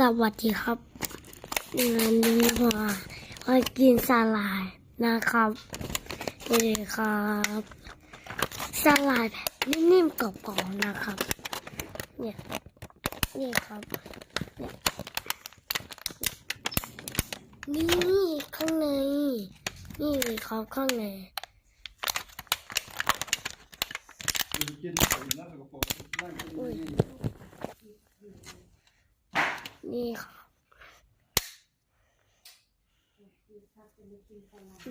สวัสดีครับวันนี้มามากินสาหร่ายนะครับนี่ครับสาหร่ายแบบนิ่มๆกรอบๆนะครับ เนี่ยนี่ครับเนี่ยนี่ข้างในนี่เลยครับข้างในอุ้ย นี่ครับ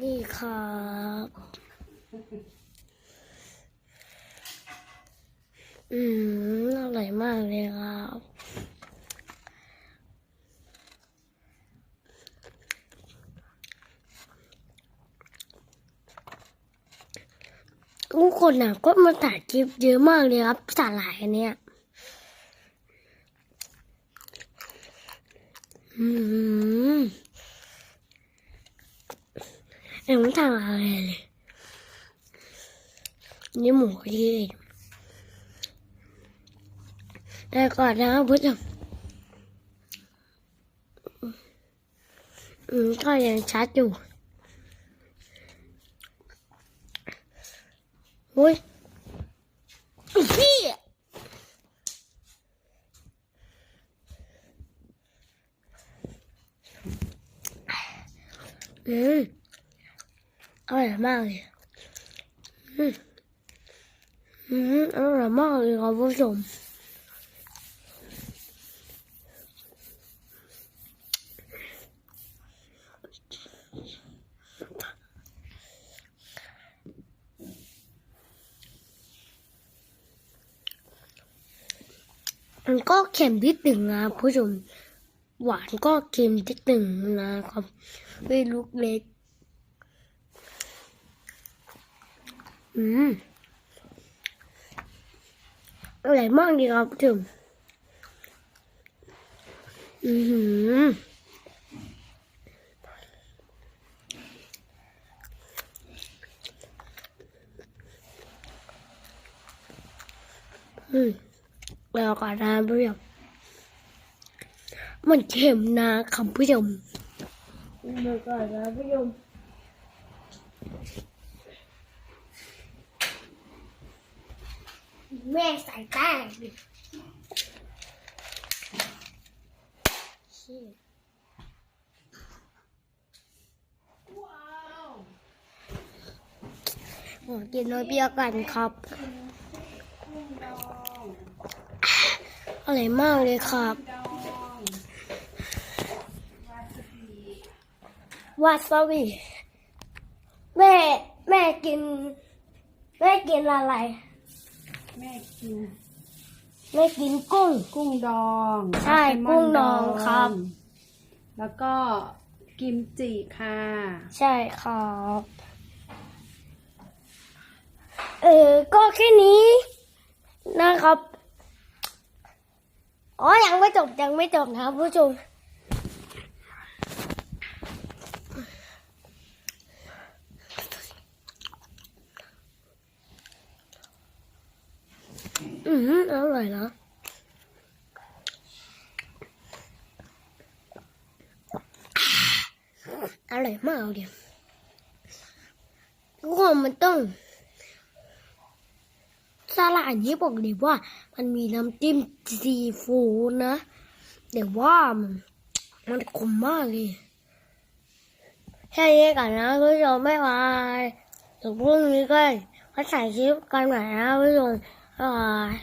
นี่ครับอืมอร่อยมากเลยครับทุกคนน่ะก็มาถ่ายคลิปเยอะมากเลยครับสาหร่ายเนี้ย อืมเอ็งไม่ทำอะไรเลยนี่หมูที่แต่ก่อนนะครับผู้ชมอืมก็ยังชัดอยู่อุ้ยพี่ อืมอร่อยมากเลยอืมอืมอร่อยมากเลยครับผู้ชมมันก็เค็มนิดหนึ่งนะผู้ชม หวานก็เค็มนิดหนึ่งนะครับไม่ลูกเล็ก อืมอร่อยมากดีครับผู้ชมอือหืออืมแล้วก่อนนะผู้ชม มันเค็มนะครับผู้ชมเดี๋ยวก่อนนะผู้ชมแม่ใส่แป้งดิชี้โอ้กินน้อยเปรี้ยวกันครับ อร่อยมากเลยครับ วาซาบิแม่แม่กิน แม่กินอะไร แม่กิน แม่กินกุ้ง กุ้งดองใช่แซลมนกุ้งดองครับ แล้วก็กิมจิค่ะ ใช่ครับ เออก็แค่นี้นะครับ อ๋อ ยังไม่จบยังไม่จบนะครับผู้ชม อืมอร่อยนะอร่อยมากเลยทุกคนมันต้องสลัดนี้บอกเลยว่า มันมีน้ำจิ้มซีฟู้ดนะแต่ว่ามันมันขมมากเลยแค่นี้ก่อนนะคุณผู้ชมไม่ไหวเดี๋ยวพรุ่งนี้ก็มาใส่คลิปกันใหม่นะคุณผู้ชม Bye.